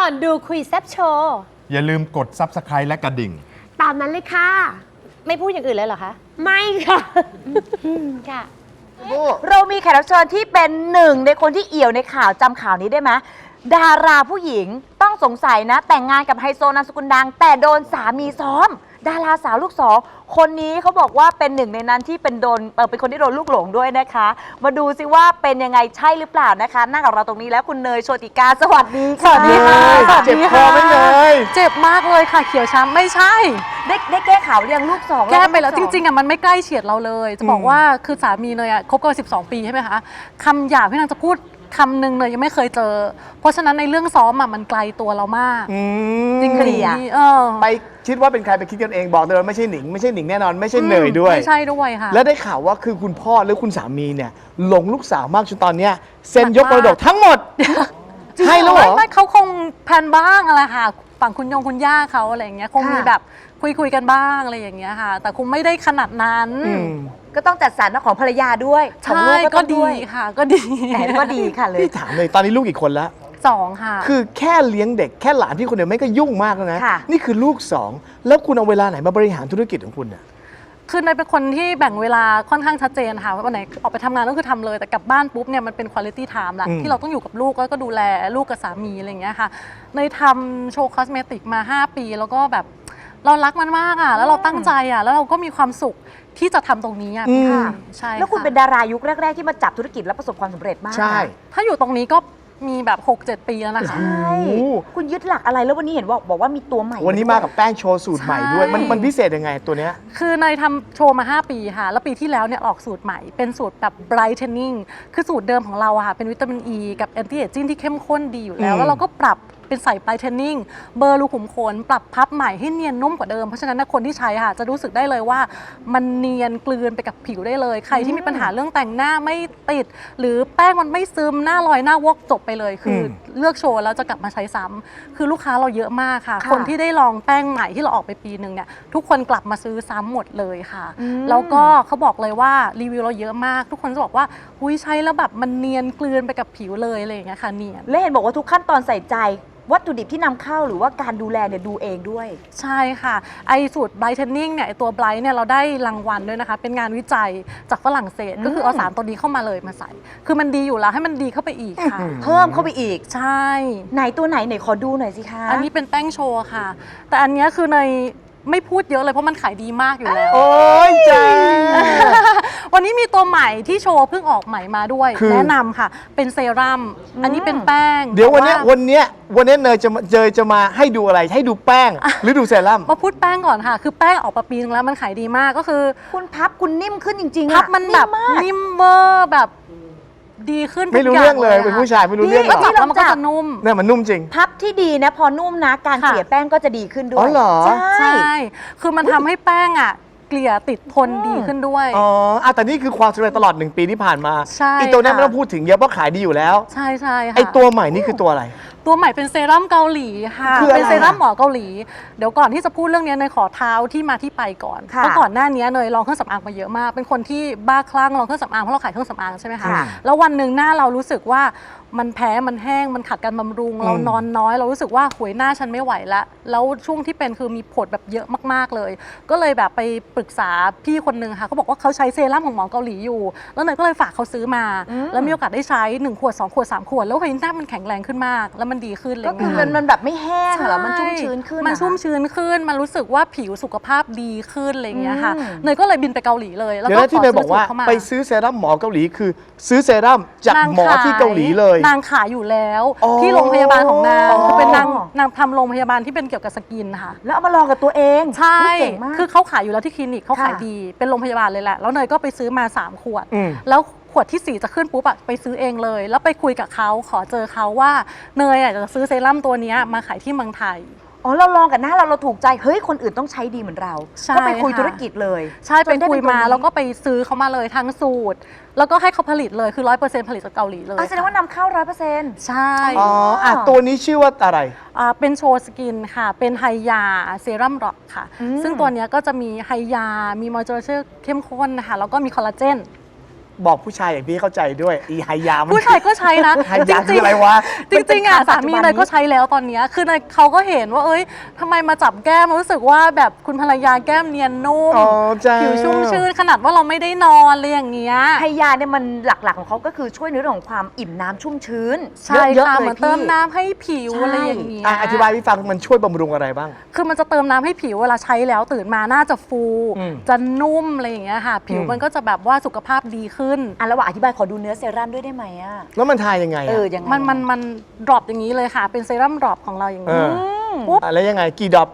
ก่อนดูคุยแซบโชว์อย่าลืมกด Subscribe และกระดิ่ง ตามนั้นเลยค่ะ ไม่พูดอย่างอื่นเลยเหรอคะ ไม่ค่ะ ค่ะ เรามีแขกรับเชิญที่เป็นหนึ่งในคนที่เอี่ยวในข่าวจำข่าวนี้ได้ไหม ดาราผู้หญิงต้องสงสัยนะ แต่งงานกับไฮโซนามสกุลดัง แต่โดนสามีซ้อม ดาราสาวลูกสองคนนี้เขาบอกว่าเป็นหนึ่งในนั้นที่เป็นโดนเออเป็นคนที่โดนลูกหลงด้วยนะคะ มาดูซิว่าเป็นยังไงใช่หรือเปล่านะคะ นั่งกับเราตรงนี้แล้วคุณเนยโชติกาสวัสดีค่ะสวัสดีค่ะเฮ้ยเจ็บคอไหมเนยเจ็บมากเลยค่ะเขียวช้ำไม่ใช่ ได้ได้แก้ข่าวเรื่องลูกสองแก้ไปแล้วจริงๆๆอะมันไม่ใกล้เฉียดเราเลย จะบอกว่าคือสามีเนยอะคบกันมา12 ปีใช่ไหมคะคำหยาบที่นางจะพูด คำหนึ่งเนยยังไม่เคยเจอ เพราะฉะนั้นในเรื่องซ้อมอะมันไกลตัวเรามากอืมจริงเคลียร์เออไปคิดว่าเป็นใครไปคิดกันเองบอกเลยว่าไม่ใช่หนิงไม่ใช่หนิงแน่นอนไม่ใช่เนยด้วย ไม่ใช่ด้วยค่ะ และได้ข่าวว่าคือคุณพ่อหรือคุณสามีเนี่ยหลงลูกสาวมากจนตอนเนี้ยเซ็นยกมรดกทั้งหมดให้แล้วเหรไม่อไม่เขาคงแพลนบ้างอะไรค่ะ ฝั่งคุณยงคุณย่าเขาอะไรอย่างเงี้ยคงมีแบบคุยคุยๆกันบ้างอะไรอย่างเงี้ยค่ะ แต่คงไม่ได้ขนาดนั้น อืม ก็ต้องจัดสรรของภรรยาด้วยของใช่ลูกก็ก็ต้องดีด้วยค่ะ ก็ดีแหมก็ดีค่ะเลย พี่ถามเลยตอนนี้ลูกกี่คนแล้วสองค่ะ คือแค่เลี้ยงเด็กแค่หลานพี่คนเดียวไม่ก็ยุ่งมากแล้วนะ ค่ะ นี่คือลูกสองแล้วคุณเอาเวลาไหนมาบริหารธุรกิจของคุณเนี่ย คือเนยเป็นคนที่แบ่งเวลาค่อนข้างชัดเจนค่ะว่าวันไหนออกไปทำงานก็คือทำเลยแต่กลับบ้านปุ๊บเนี่ยมันเป็นคุณ i t y time ละอืม ที่เราต้องอยู่กับลูกแล้วก็ดูแลลูกกับสามีอะไรอย่างเงี้ยค่ะเนยทำโชว์คอสเมติกมา 5 ปี แล้วก็แบบ เรารักมันมากอะ แล้วเราตั้งใจอะ แล้วเราก็มีความสุขที่จะทำตรงนี้อะพี่อืมค่ะใช่แล้วคุณะเป็นดารายุคแรก ๆ ที่มาจับธุรกิจและประสบความสำเร็จมากใช่นะถ้าอยู่ตรงนี้ก็มีแบบ 6-7 ปีแล้วนะคะ ใช่คุณยึดหลักอะไรแล้ววันนี้เห็นบอกบอกว่ามีตัวใหม่วันนี้มากับแป้งโชว์สูตรใหม่ด้วย มันใช่ มันพิเศษยังไงตัวเนี้ย คือเนยทำโชว์มา 5 ปีค่ะ แล้วปีที่แล้วเนี่ยออกสูตรใหม่ เป็นสูตรแบบ brightening คือสูตรเดิมของเราอะค่ะ เป็นวิตามินอ e ีกับ anti aging ที่เข้มข้นดีอยู่แล้ว อืม แล้วเราก็ปรับ เป็นใส่ brightening เบอร์รูขุมขนปรับพับใหม่ให้เนียนนุ่มกว่าเดิม เพราะฉะนั้นนะคนที่ใช้ค่ะจะรู้สึกได้เลยว่า มันเนียนกลืนไปกับผิวได้เลย ใครที่มีปัญหาเรื่องแต่งหน้าไม่ติด หรือแป้งมันไม่ซึมหน้าลอยหน้าวอกจบไปเลย คืออมเลือกโชว์แล้วจะกลับมาใช้ซ้ำคือลูกค้าเราเยอะมากค่ะ ค่ะคนที่ได้ลองแป้งใหม่ที่เราออกไปปีหนึ่งเนี่ยทุกคนกลับมาซื้อซ้ำหมดเลยค่ะ อืม แล้วก็เขาบอกเลยว่ารีวิวเราเยอะมาก ทุกคนจะบอกว่าอุ้ยใช้แล้วแบบมันเนียนกลืนไปกับผิวเลยอะไรอย่างเงี้ยค่ะเนียน และเห็นบอกว่าทุกขั้นตอนใส่ใจวัตถุดิบที่นำเข้าหรือว่าการดูแลเนี่ยดูเองด้วย ใช่ค่ะ ไอสูตร brightening เนี่ยไอตัว bright เนี่ยเราได้รางวัลด้วยนะคะ เป็นงานวิจัยจากฝรั่งเศส ก็คือเอาสารตัวนี้เข้ามาเลยมาใส่ คือมันดีอยู่แล้วให้มันดีเข้าไปอีกค่ะ เพิ่มเข้าไปอีก ใช่ ไหนตัวไหนไหนขอดูหน่อยสิคะ อันนี้เป็นแป้งโชว์ค่ะ แต่อันเนี้ยคือใน ไม่พูดเยอะเลยเพราะมันขายดีมากอยู่แล้ว โอ้ยจ้าวันนี้มีตัวใหม่ที่โชว์เพิ่งออกใหม่มาด้วย คือ แนะนำค่ะ เป็นเซรั่มอันนี้เป็นแป้งเดี๋ยววันเนี้ยแต่าวันเนี้ยวันเนี้ยเนยจะมาเจอจะมาให้ดูอะไรให้ดูแป้ง หรือดูเซรั่ม มาพูดแป้งก่อนค่ะ คือแป้งออกมาปีนึงแล้วมันขายดีมากก็คือ คุณพับคุณนิ่มขึ้นจริงๆอะพับมันแบบมากนิ่มเวอร์แบบ ดีขึ้นไม่รู้ทุกเรื่องเลยะเป็นผู้ชายไม่รู้เรื่องหรก็อกจับแล้วมันก็จะนุ่ม เนี่ยมันนุ่มจริง พับที่ดีนะ พอนุ่มนะ การค่ะเกลี่ยแป้งก็จะดีขึ้นด้วยอ๋อเหรอใช่ใช่ คือมันทำให้แป้งอะ เกลี่ยติดทนดีขึ้นด้วย อ๋ออะแต่นี่คือความสำเร็จตลอดหนึ่งปีที่ผ่านมาใช่ไอตัวเนี้ยค่ะ ไม่ต้องพูดถึงเยอะเพราะขายดีอยู่แล้ว ใช่ใช่ค่ะ ไอตัวใหม่นี่คือตัวอะไรตัวใหม่เป็นเซรั่มเกาหลีค่ะคืออะไรเป็นเซรั่มหมอเกาหลี เดี๋ยวก่อนที่จะพูดเรื่องนี้เนยขอเท้าที่มาที่ไปก่อนค่ะ เพราะก่อนหน้านี้เนยลองเครื่องสำอางมาเยอะมาก เป็นคนที่บ้าคลั่งลองเครื่องสำอางเพราะเราขายเครื่องสำอางใช่ไหมคะค่ะ แล้ววันหนึ่งหน้าเรารู้สึกว่ามันแพ้มันแห้งมันขาดการบำรุง เรานอนน้อย เรารู้สึกว่าหวยหน้าฉันไม่ไหวละแล้วช่วงที่เป็นคือมีผดแบบเยอะมากๆเลย ก็เลยแบบไปปรึกษาพี่คนนึงค่ะเขาบอกว่าเขาใช้เซรั่มของหมอเกาหลีอยู่ แล้วเนยก็เลยฝากเขาซื้อมาอืมแล้วมีโอกาสได้ใช้หนึ่งขวดสองขวดสามขวดแล้วเฮ้ยหน้ามันแข็งแรงขึ้นมากแล้วมันดีขึ้นเลยก็คือมันมันแบบไม่แห้งเหรอ มันชุ่มชื้นขึ้น มันเหรอชุ่มชื้นขึ้น มันรู้สึกว่าผิวสุขภาพดีขึ้นอะไรอย่างเงี้ยค่ะอืมเนยก็เลยบินไปเกาหลีเลย แล้วเดี๋ยวก็นะที่ขอเนยซื้บอกว่าสูตรเข้ามาไปซื้อเซรั่มหมอเกาหลีคือ ซื้อเซรั่มจากนางหมอที่เกาหลีเลย นางขายอยู่แล้วอ๋อที่โรงพยาบาลของนางอ๋อคือเป็นนางนางทำโรงพยาบาลที่เป็นเกี่ยวกับสกินค่ะ แล้วเอามาลองกับตัวเอง ใช่อุ๊ยเจ๋งมากคือเขาขายอยู่แล้วที่คลินิกเขาขายค่ะดี เป็นโรงพยาบาลเลยแหละ แล้วเนยก็ไปซื้อมา 3 ขวดอืมแล้ว ขวดที่ 4 จะขึ้นปุ๊บอะไปซื้อเองเลย แล้วไปคุยกับเขาขอเจอเขาว่าเนยอะจะซื้อเซรั่มตัวเนี้ยมาขายที่เมืองไทย อ๋อเราลองกับหน้าเราเราถูกใจเฮ้ยคนอื่นต้องใช้ดีเหมือนเรา ใช่ก็ไปคุยค่ะ ธุรกิจเลยใช่จไปนด้คุยนตัวมานี้แล้วก็ไปซื้อเขามาเลยทั้งสูตร แล้วก็ให้เขาผลิตเลยคือร้อยเปอร์เซ็นต์ผลิตจากเกาหลีเลยอ๋อแสดงว่านำเข้าร้อยเปอร์เซ็นต์ ใช่อ๋ออะตัวนี้ชื่อว่าอะไรอ่าเป็นโชว์สกินค่ะ เป็นไฮยาเซรั่มร็อกค่ะ อืม ซึ่งตัวเนี้ยก็จะมีไฮยา มีมอยเจอร์เจอร์เข้มข้นนะคะแล้วก็มีคอลลาเจน บอกผู้ชายอย่างพี่เข้าใจด้วย อีไฮยามันผู้ชายก็ใช้นะไฮยาคืออะไรวะจริงๆอะมันเป็นสามีปัจจุบันเนยก็นี้ใช้แล้วตอนเนี้ยคือเนยเขาก็เห็นว่าเอ้ยทำไมมาจับแก้มรู้สึกว่าแบบคุณภรรยาแก้มเนียนนุ่มอ๋อจ้าผิวชุ่มชื่นขนาดว่าเราไม่ได้นอนเลยอย่างเงี้ยไฮยาเนี่ยมันหลักๆของเขาก็คือช่วยในเรื่องของความอิ่มน้ำชุ่มชื้นใช่เยอะค่ะๆเหเลมือยนพี่เติมน้ำให้ผิวใช่อะไรอย่างเงี้ยอะอธิบายให้ฟังมันช่วยบำรุงอะไรบ้าง คือมันจะเติมน้ำให้ผิวเวลาใช้แล้วตื่นมาน่าจะฟูอืมจะนุ่มอะไรอย่างเงี้ยค่ะ ผิวอืมมันก็จะแบบว่าสุขภาพดีขึ้นอะระหว่างอธิบายขอดูเนื้อเซรั่มด้วยได้ไหมอะแล้วมันทายยังไงเอออะยังไงมันมันมันดรอปอย่างนี้เลยค่ะ เป็นเซรั่มดรอปของเราอย่างเอนี้อมปุ๊บ อะแล้วยังไงกี่ดรอป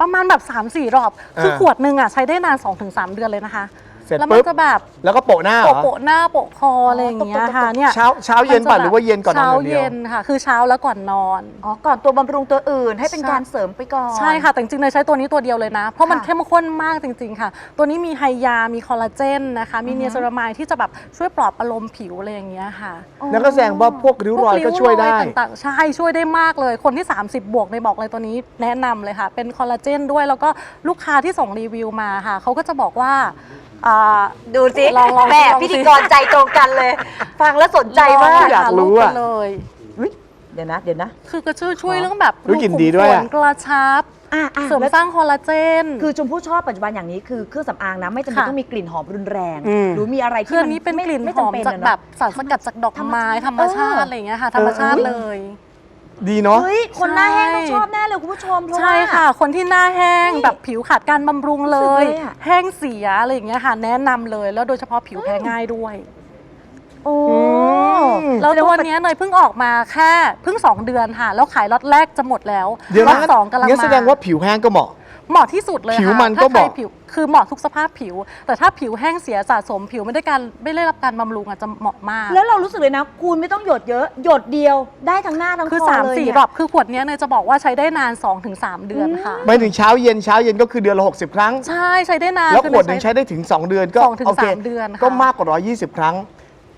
ประมาณแบบ3 4 รอบ คือเออขวดหนึ่งอะใช้ได้นาน 2-3 เดือนเลยนะคะ เสร็จแล้วมัปุ๊นบจะแบบแล้วก็โปะหน้าเหรโปะอโปะหน้าโปะคออะไรอย่างเงี้ยค่ะเนี่ยเช้าเช้าเย็นป่ะหรือว่าเย็นก่อนนอนเช้าอย่างเดียว เย็นค่ะ คือเช้าแล้วก่อนนอน อ๋อ ก่อนตัวบำรุงตัวอื่นให้เป็นใช่ การเสริมไปก่อน ใช่ค่ะ แต่จริงๆเลยใช้ตัวนี้ตัวเดียวเลยนะ เพราะมันค่ะเข้มข้นมากจริงๆค่ะ ตัวนี้มีไฮยา มีคอลลาเจนนะคะ มีอือฮึ เนียเซรามายที่จะแบบช่วยปลอบอารมณ์ผิวอะไรอย่างเงี้ยค่ะแล้วก็แสดงว่าพวกริ้วรอยก็ช่วยได้ พกริ้รอต่างๆ ใช่ ช่วยได้มากเลย คนที่ 30 บวกในบอกเลยตัวนี้แนะนำเลยค่ะ เป็นคอลลาเจนด้วย แล้วก็ลูกค้าที่ส่งรีวิวมาค่ะ เขาก็จะบอกว่า อ่า ดูสิลองลองแม่ลองสิ พิธีกรใจตรงกันเลย ฟังแล้วสนใจมาก อยากรู้อะ ลงไปเลย อุ๊ยเดี๋ยวนะ เดี๋ยวนะ คือกระช่วยช่วยเรื่องแบบรู้กลิ่นดีด้วยอะรูขุมขนกระชับอะอะเสริมแล้วสร้างคอลลาเจน คือชมพู่ชอบปัจจุบันอย่างนี้คือเครื่องสำอางนะไม่จำเป็นค่ะ ต้องมีกลิ่นหอมรุนแรง อืม หรือมีอะไรคืที่ออันนี้เป็นกลิ่นหอมไจำเป็จากอะเนอะ แบบสารสกัดจากดอกไม้ธรรมชาติอะไรอย่างเงี้ยค่ะธรรมชาติเลย ดีเนาะ เฮ้ย คนหน้าแห้งต้องชอบแน่เลยคุณผู้ชมเพราะว่า ใช่ค่ะ คนที่หน้าแห้งนี่แบบผิวขาดการบำรุงเลยรู้สึกเลยอะ แห้งเสียอะไรอย่างเงี้ยค่ะแนะนำเลย แล้วโดยเฉพาะผิวแพ้ง่ายด้วย โอ้อืม แล้วตัวเนี้ยเนยเพิ่งออกมาแค่เพิ่ง 2 เดือนค่ะ แล้วขายล็อตแรกจะหมดแล้วเดี๋ยวล็อนะตสองกำลังงั้นมาแสดงว่าผิวแห้งก็เหมาะ เหมาะที่สุดเลยผิวค่ะมันก็ถ้าใครเหมาะ ผิวคือเหมาะทุกสภาพผิว แต่ถ้าผิวแห้งเสียสะสมผิวไม่ได้การไม่ได้รับการบำรุงอาจจะเหมาะมาก แล้วเรารู้สึกเลยนะ คุณไม่ต้องหยดเยอะ หยดเดียวได้ทั้งหน้าทั้งคือ คอ3ามเลยสี่เนี่ยรอบคือขวดเนี้ยเนยจะบอกว่าใช้ได้นาน 2-3 เดือนค่ะไม่ถึงเช้าเย็นเช้าเย็นก็คือเดือนละ60 ครั้ง ใช่ใช้ได้นานแล้วคือขวดหเนนึ่ยงใช้ได้ถึง 2 เดือนก็สองถึงโคสามเดือนค่ะ ก็มากกว่า 120 ครั้ง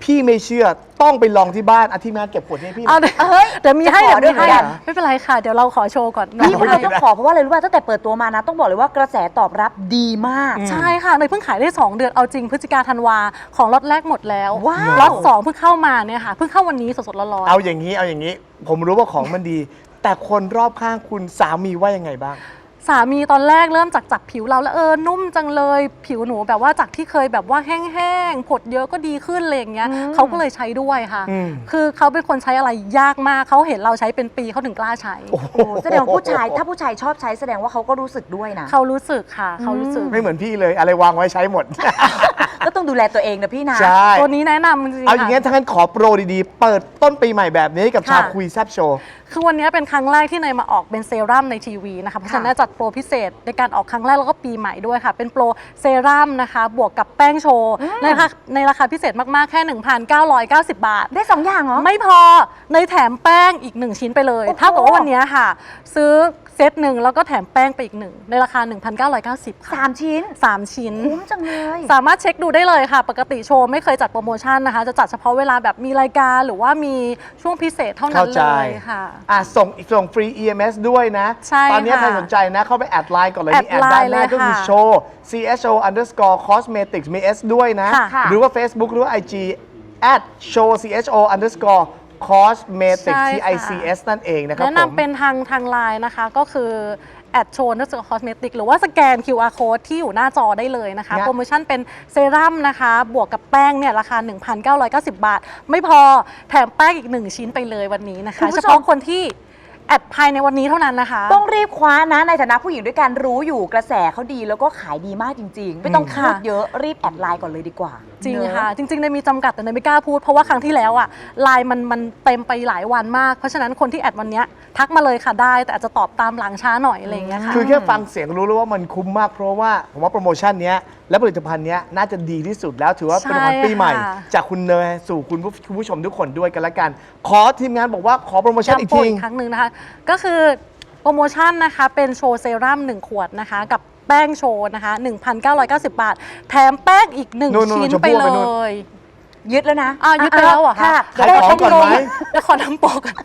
พี่ไม่เชื่อต้องไปลองที่บ้านอาทิตย์หน้าเก็บขวดให้พี่หน่เอาอยเดี๋ยวเฮ้ยเดี๋ยวมีให้จะขอเดี๋ยวมีให้ด้วยเหมือนกันไม่เป็นไรค่ะ เดี๋ยวเราขอโชว์ก่อนนี่พวกเราได้ต้องขอเพราะว่าอะไรรู้ป่ะตั้งแต่เปิดตัวมานะ ต้องบอกเลยว่ากระแสตอบรับดีมากอืมใช่ค่ะเนยเพิ่งขายได้ 2 เดือนเอาจริงพฤศจิกาธันวาของล็อตแรกหมดแล้วว้าว ล็อตสองเพิ่งเข้ามาเนี่ยค่ะเพิ่งเข้าวันนี้สดๆร้อนๆเอาอย่างนี้เอาอย่างนี้ ผมรู้ว่าของมันดี แต่คนรอบข้างคุณสามีว่ายังไงบ้าง สามีตอนแรกเริ่มจากจับผิวเราแล้วเออนุ่มจังเลย ผิวหนูแบบว่าจากที่เคยแบบว่าแห้งๆผดเยอะก็ดีขึ้นอะไรอย่างเงี้ยอืมเขาก็เลยใช้ด้วยค่ะ อืม คือเขาเป็นคนใช้อะไรยากมากเขาเห็นเราใช้เป็นปีเขาถึงกล้าใช้โอ้โหโอ้แสดงว่าผู้ชายถ้าผู้ชายชอบใช้แสดงว่าเขาก็รู้สึกด้วยนะ เขารู้สึกค่ะ เขารู้สึก ไม่เหมือนพี่เลยอะไรวางไว้ใช้หมด ก็ต้องดูแลตัวเองนะพี่นะ ใช่ ตัวนี้แนะนำจริงๆเอาอย่างค่ะงี้นถ้างั้นขอโปรดีๆ เปิดต้นปีใหม่แบบนี้กับชาวค่ะ คุยแซบโชว์ คือวันนี้เป็นครั้งแรกที่เนยมาออกเป็นเซรั่มในทีวีนะคะ เพราะฉะนั้นจัดโปรพิเศษ ในการออกครั้งแรกแล้วก็ปีใหม่ด้วยค่ะ เป็นโปรเซรั่มนะคะ บวกกับแป้งโชว์ในราคาในราคาพิเศษมากๆ แค่ 1,990 บาท ได้สองอย่างเหรอ ไม่พอเนยแถมแป้งอีก 1 ชิ้นไปเลยโอ้โหเท่ากับว่าวันนี้ค่ะ ซื้อ เซตหนึ่งแล้วก็แถมแป้งไปอีกหนึ่งในราคา 1,990 ค่ะ สามชิ้นสามชิ้น คุ้มจังเลยสามารถเช็คดูได้เลยค่ะ ปกติโชว์ไม่เคยจัดโปรโมชั่นนะคะ จะจัดเฉพาะเวลาแบบมีรายการหรือว่ามีช่วงพิเศษเท่านั้นเข้าใจเลยค่ะ อะส่งส่งฟรี EMS ด้วยนะ ใช่ตอนนี้ค่ะใครสนใจนะ เข้าไปแอดไลน์ก่อนเลยแอดนี่แอดด้านหน้าไลน์เลยก็คือค่ะโชว์ CSO underscore cosmetics มี S ด้วยนะค่ะค่ะ หรือว่า Facebook หรือว่า IG at show CSO underscore cosmetics ใช่ T ค่ะ I C S นั่นเองนะครับแนะผมนำเป็นทางทางไลน์นะคะ ก็คือแอดโชว์นักศึกษาคอสเมติกหรือว่าสแกน QR code ที่อยู่หน้าจอได้เลยนะคะนะโปรโมชั่นเป็นเซรั่มนะคะ บวกกับแป้งเนี่ยราคา 1,990 บาท ไม่พอแถมแป้งอีก 1 ชิ้นไปเลยวันนี้นะคะ คุณผู้เฉชมพาะคนที่แอดภายในวันนี้เท่านั้นนะคะ ต้องรีบคว้านะในฐานะผู้หญิงด้วยกันรู้อยู่กระแสเขาดีแล้วก็ขายดีมากจริงๆ ไม่ต้องอืมพูดเยอะรีบแอดไลน์ก่อนเลยดีกว่าจริงเนอค่ะ จริงๆในยมีจำกัดแต่ในยไม่กล้าพูดเพราะว่าครั้งที่แล้วอะไลน์มันมันเต็มไปหลายวันมาก เพราะฉะนั้นคนที่แอดวันเนี้ยทักมาเลยค่ะได้ แต่อาจจะตอบตามหลังช้าหน่อยอะไรอย่างเงี้ยค่ะ คือแค่ฟังเสียงรู้แล้วว่ามันคุ้มมากเพราะว่าผมว่าโปรโมชั่นเนี้ยและผลิตภัณฑ์เนี้ยน่าจะดีที่สุดแล้วถือว่าเป็นผลิตภัณฑ์ปีใหม่ใช่ค่ะ จากคุณเนยสู่คุณผู้คุณผู้ชมทุกคนด้วยกันละกัน ขอทีมงานบอกว่าขอโปรโมชั่นอีกย้ำโปรที อีกครั้งหนึ่งนะคะ ก็คือโปรโมชั่นนะคะ เป็นโชว์เซรั่ม1ขวดนะคะ กับ แป้งโชว์นะคะ 1,990 บาท แถมแป้งอีก นู่น1ๆชิ้นชมพู่ไปไปเลนู่น ย ยึดแล้วนะอ่ายึดไปแล้วเหรอคะค่ะขายของก่อนไหมเดี๋ยวขอทำโปรก่อน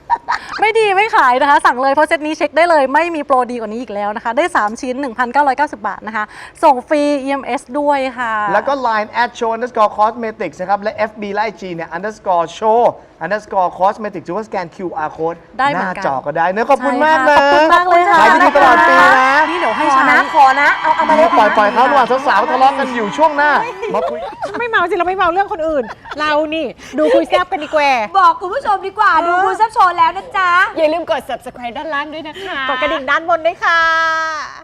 ไม่ดีไม่ขายนะคะ สั่งเลยเพราะเซตนี้เช็คได้เลย ไม่มีโปรดีกว่านี้อีกแล้วนะคะ ได้ 3 ชิ้น 1,990 บาทนะคะ ส่งฟรี EMS ด้วยค่ะ แล้วก็ Line at show underscore cosmetics นะครับ และ FB และ IG เนี่ย underscore show underscore cosmetics หรือว่าสแกน QR code ได้หเหมืน้าอนกัน จอก็ได้เนื้อะขอบคุณใช่มากค่ะนะขอบคุณมากเลยค่ะขายดีตลอดปีนะ นี่เดี๋ยวให้ขอใช้นะขอนะ เอาเอามาเลยปล่อยปล่อยเขาระหว่างสาวๆทะเลาะกันอยู่ช่วงหน้า มาคุย ไม่เมาสิเราไม่เมาเรื่องคนอื่น เรานี่ดูคุยแซบกันดีกว่า บอกคุณผู้ชมดีกว่าดูคุณซับโชว์แล้วนะจ๊ะ อย่าลืมกด subscribe ด้านล่างด้วยนะคะ กดกระดิ่งด้านบนด้วยค่ะ